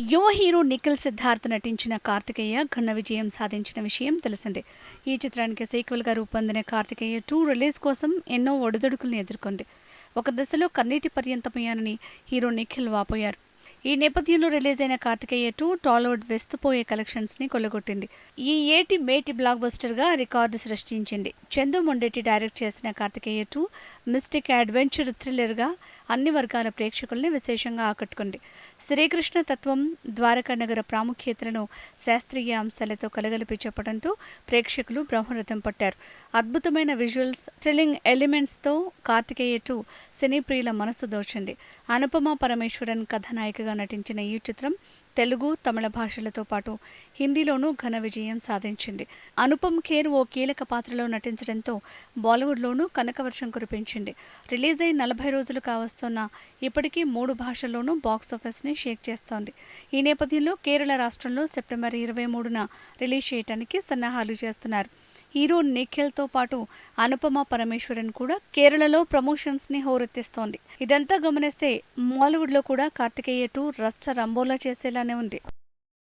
యువ హీరో నిఖిల్ సిద్ధార్థ్ నటించిన కార్తికేయ ఘన విజయం సాధించిన విషయం తెలిసిందే. ఈ చిత్రానికి సీక్వెల్గా రూపొందిన కార్తికేయ టూ రిలీజ్ కోసం ఎన్నో ఒడిదొడుకులను ఎదుర్కొంది. ఒక దశలో కన్నీటి పర్యంతమయ్యానని హీరో నిఖిల్ వాపోయారు. ఈ నేపథ్యంలో రిలీజ్ అయిన కార్తికేయ టూ టాలీవుడ్ వెస్తుపోయే కలెక్షన్స్ని కొల్లగొట్టింది. ఈ ఏటి మేటి బ్లాక్ బస్టర్గా రికార్డు సృష్టించింది. చందు మొండెట్టి డైరెక్ట్ చేసిన కార్తికేయ టూ మిస్టిక్ అడ్వెంచర్ థ్రిల్లర్గా అన్ని వర్గాల ప్రేక్షకుల్ని విశేషంగా ఆకట్టుకుంది. శ్రీకృష్ణ తత్వం ద్వారకా నగర ప్రాముఖ్యతలను శాస్త్రీయ అంశాలతో కలగలిపి చెప్పడంతో ప్రేక్షకులు బ్రహ్మరథం పట్టారు. అద్భుతమైన విజువల్స్ థ్రిల్లింగ్ ఎలిమెంట్స్తో కార్తికేయ టూ సినీ ప్రియుల మనసు దోచింది. అనుపమ పరమేశ్వరన్ కథానాయికగా నటించిన ఈ చిత్రం తెలుగు తమిళ భాషలతో పాటు హిందీలోనూ ఘన విజయం సాధించింది. అనుపమ్ ఖేర్ ఓ కీలక పాత్రలో నటించడంతో బాలీవుడ్లోనూ కనకవర్షం కురిపించింది. రిలీజ్ అయి నలభై రోజులు కావస్తున్న ఇప్పటికీ మూడు భాషల్లోనూ బాక్సాఫీస్ని షేక్ చేస్తోంది. ఈ నేపథ్యంలో కేరళ రాష్ట్రంలో సెప్టెంబర్ ఇరవై మూడున రిలీజ్ చేయడానికి సన్నాహాలు చేస్తున్నారు. హీరో నిఖిల్తో పాటు అనుపమ పరమేశ్వరన్ కూడా కేరళలో ప్రమోషన్స్ని హోరెత్తిస్తోంది. ఇదంతా గమనిస్తే మాలీవుడ్లో కూడా కార్తికేయ టూ రచ్చ రంబోలా చేసేలానే ఉంది.